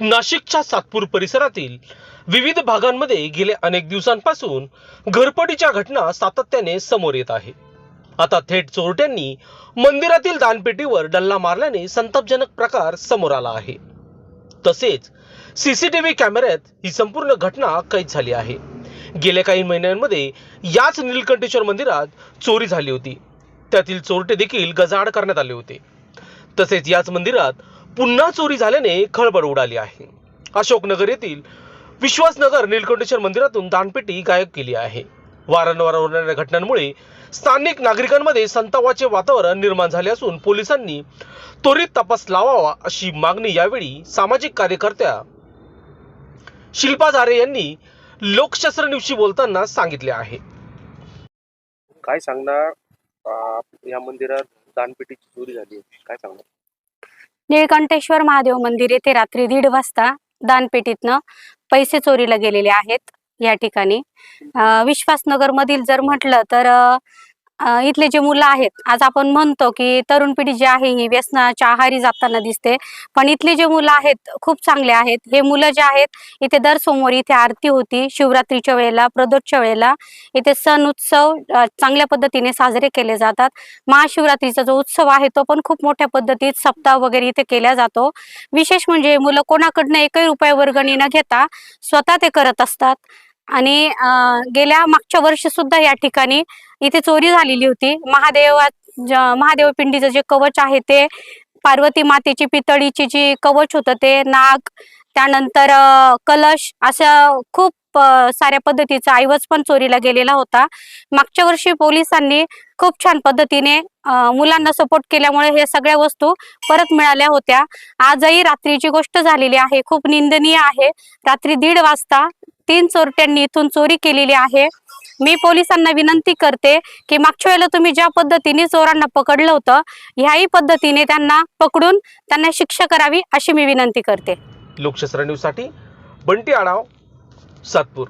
नाशिकच्या सातपूर परिसरातील विविध भागांमध्ये गेल्या अनेक दिवसांपासून घरपटीच्या घटना सातत्याने समोर येत आहे आता थेट चोरट्यांनी मंदिरातील दानपेटीवर डल्ला मारल्याने संतापजनक प्रकार समोर आला आहे. तसेच सीसीटीव्ही कॅमेऱ्यात ही संपूर्ण घटना कैद झाली आहे. गेल्या काही महिन्यांमध्ये याच नीलकंठेश्वर मंदिरात चोरी झाली होती. त्यातील चोरटे देखील गजाआड करण्यात आले होते. तसेच याच मंदिरात पुन्हा चोरी झाल्याने खळबळ उडाली आहे. अशोकनगर येथील विश्वासनगर नीलकंठेश्वर मंदिरातून दानपेटी गायब केली आहे. वारंवार होणाऱ्या घटनांमुळे स्थानिक नागरिकांमध्ये संतावाचे वातावरण निर्माण झाले असून पोलिसांनी त्वरित तपास लावावा अशी मागणी यावेळी सामाजिक कार्यकर्त्या शिल्पा झारे यांनी लोकशास्त्र न्यूजशी बोलताना सांगितले आहे. काय सांगणार? या मंदिरात दानपेटीची चोरी झाली काय सांगणार? निळकंठेश्वर महादेव मंदिर येथे रात्री दीड वाजता दानपेटीतनं पैसे चोरीला गेलेले आहेत. या ठिकाणी विश्वासनगर मधील जर म्हटलं तर इथले जे मुलं आहेत आज आपण म्हणतो की तरुण पिढी जी आहे ही व्यसनाच्या आहारी जाताना दिसते. पण इथले जे मुलं आहेत खूप चांगले आहेत. हे मुलं जे आहेत इथे दर सोमवारी इथे आरती होती शिवरात्रीच्या वेळेला प्रदोषच्या वेळेला. इथे सण उत्सव चांगल्या पद्धतीने साजरे केले जातात. महाशिवरात्रीचा जो उत्सव आहे तो पण खूप मोठ्या पद्धतीत सप्ताह वगैरे इथे केला जातो. विशेष म्हणजे मुलं कोणाकडनं एकही रुपये वर्गणी न घेता स्वतः ते करत असतात. आणि गेल्या मागच्या वर्षी सुद्धा या ठिकाणी इथे चोरी झालेली होती. महादेवा महादेव पिंडीचं जे कवच आहे ते पार्वती मातेची पितळीची जी कवच होतं ते नाग त्यानंतर कलश असं खूप साऱ्या पद्धतीचा ऐवज पण चोरीला गेलेला होता. मागच्या वर्षी पोलिसांनी खूप छान पद्धतीने मुलांना सपोर्ट केल्यामुळे हे सगळ्या वस्तू परत मिळाल्या होत्या. आजही रात्रीची गोष्ट झालेली आहे. खूप निंदनीय आहे. रात्री दीड वाजता तीन चोरट्यांनी इथून चोरी केलेली आहे. मी पोलिसांना विनंती करते की मागच्या वेळेला तुम्ही ज्या पद्धतीने चोरांना पकडलं होतं ह्याही पद्धतीने त्यांना पकडून त्यांना शिक्षा करावी अशी मी विनंती करते. लोकशास्त्र न्यूजसाठी बंटी आढाव सातपूर.